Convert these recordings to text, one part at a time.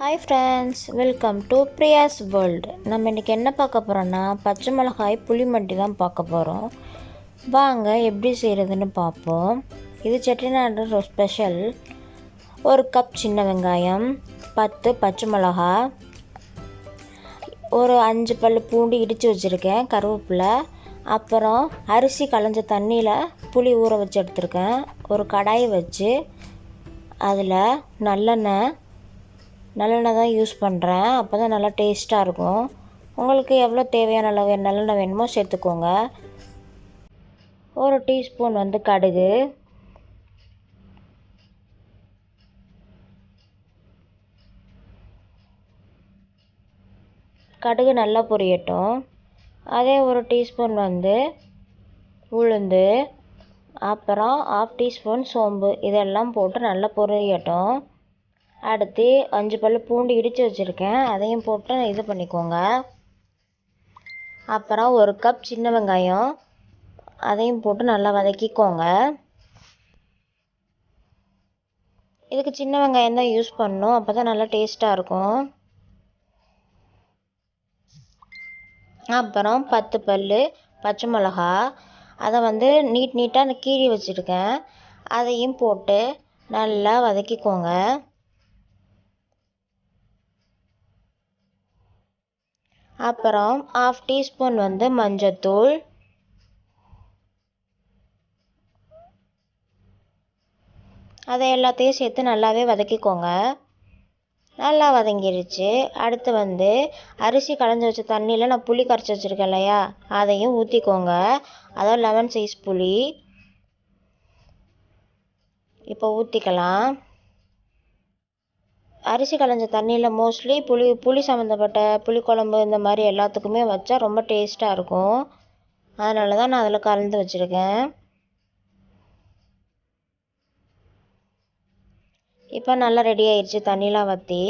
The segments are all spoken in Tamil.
Hi friends welcome to Priya's world நம்ம இன்றைக்கி என்ன பார்க்க போகிறோன்னா பச்சை மிளகாய் புளிமட்டி தான் பார்க்க போகிறோம் வாங்க எப்படி செய்கிறதுன்னு பார்ப்போம். இது செட்டிநாடு ஸ்பெஷல் ஒரு கப் சின்ன வெங்காயம் பத்து பச்சை மிளகா ஒரு அஞ்சு பல் பூண்டு இடித்து வச்சுருக்கேன் கருவேப்பிலை. அப்புறம் அரிசி களைஞ்ச தண்ணியில் புளி ஊற வச்சு எடுத்திருக்கேன். ஒரு கடாயை வச்சு அதில் நல்லெண்ணெய் நல்லெண்ணெய் தான் யூஸ் பண்ணுறேன் அப்போ தான் நல்லா டேஸ்ட்டாக இருக்கும். உங்களுக்கு எவ்வளோ தேவையான அளவு நல்லெண்ணெய் வேணுமோ சேர்த்துக்கோங்க. ஒரு டீஸ்பூன் வந்து கடுகு. கடுகு நல்லா பொரியட்டும். அதே ஒரு டீஸ்பூன் வந்து உளுந்து. அப்புறம் ஆஃப் டீஸ்பூன் சோம்பு. இதெல்லாம் போட்டு நல்லா பொரியட்டும். அடுத்து அஞ்சு பல் பூண்டு இடித்து வச்சுருக்கேன். அதையும் போட்டு இது பண்ணிக்கோங்க. அப்புறம் ஒரு கப் சின்ன வெங்காயம். அதையும் போட்டு நல்லா வதக்கிக்கோங்க. இதுக்கு சின்ன வெங்காயம் தான் யூஸ் பண்ணணும். அப்போ தான் நல்லா டேஸ்ட்டாக இருக்கும். அப்புறம் பத்து பல் பச்சை மிளகா. அதை வந்து நீட் நீட்டாக கீறி வச்சுருக்கேன். அதையும் போட்டு நல்லா வதக்கிக்கோங்க. அப்புறம் ஆஃப் டீஸ்பூன் வந்து மஞ்சத்தூள். அதை எல்லாத்தையும் சேர்த்து நல்லாவே வதக்கிக்கோங்க. நல்லா வதங்கிருச்சு. அடுத்து வந்து அரிசி களைஞ்சி வச்ச தண்ணியில் நான் புளி கரைச்சி வச்சுருக்கேன் இல்லையா? அதையும் ஊற்றிக்கோங்க அதாவது லெமன் சைஸ் புளி. இப்போ ஊற்றிக்கலாம் அரிசி களைஞ்ச தண்ணியில் மோஸ்ட்லி புளி புளி சம்மந்தப்பட்ட புளிக்குழம்பு இந்த மாதிரி எல்லாத்துக்குமே வச்சா ரொம்ப டேஸ்ட்டாக இருக்கும். அதனால தான் நான் அதில் கலந்து வச்சுருக்கேன். இப்போ நல்லா ரெடி ஆயிடுச்சு தண்ணிலாம் வற்றி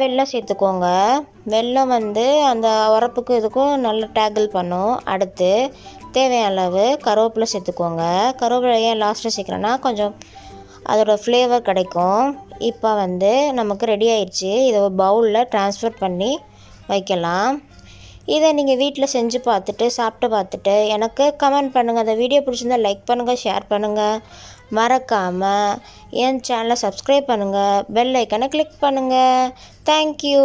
வெள்ளம் சேர்த்துக்கோங்க. வெள்ளம் வந்து அந்த உரப்புக்கும் இதுக்கும் நல்லா டேக்கிள் பண்ணும். அடுத்து தேவையான அளவு கருவேப்பிலை சேர்த்துக்கோங்க. கருவேப்பிலை ஏன் லாஸ்ட்டில் சேர்க்குறேன்னா கொஞ்சம் அதோட ஃப்ளேவர் கிடைக்கும். இப்போ வந்து நமக்கு ரெடி ஆயிடுச்சு இதை ஒரு பவுலில் ட்ரான்ஸ்ஃபர் பண்ணி வைக்கலாம். இதை நீங்கள் வீட்டில் செஞ்சு பார்த்துட்டு சாப்பிட்டு பார்த்துட்டு எனக்கு கமெண்ட் பண்ணுங்கள் அந்த வீடியோ பிடிச்சிருந்தா லைக் பண்ணுங்கள் ஷேர் பண்ணுங்கள் மறக்காமல் என் சேனலை சப்ஸ்கிரைப் பண்ணுங்கள் பெல் ஐக்கனை கிளிக் பண்ணுங்கள் தேங்க்யூ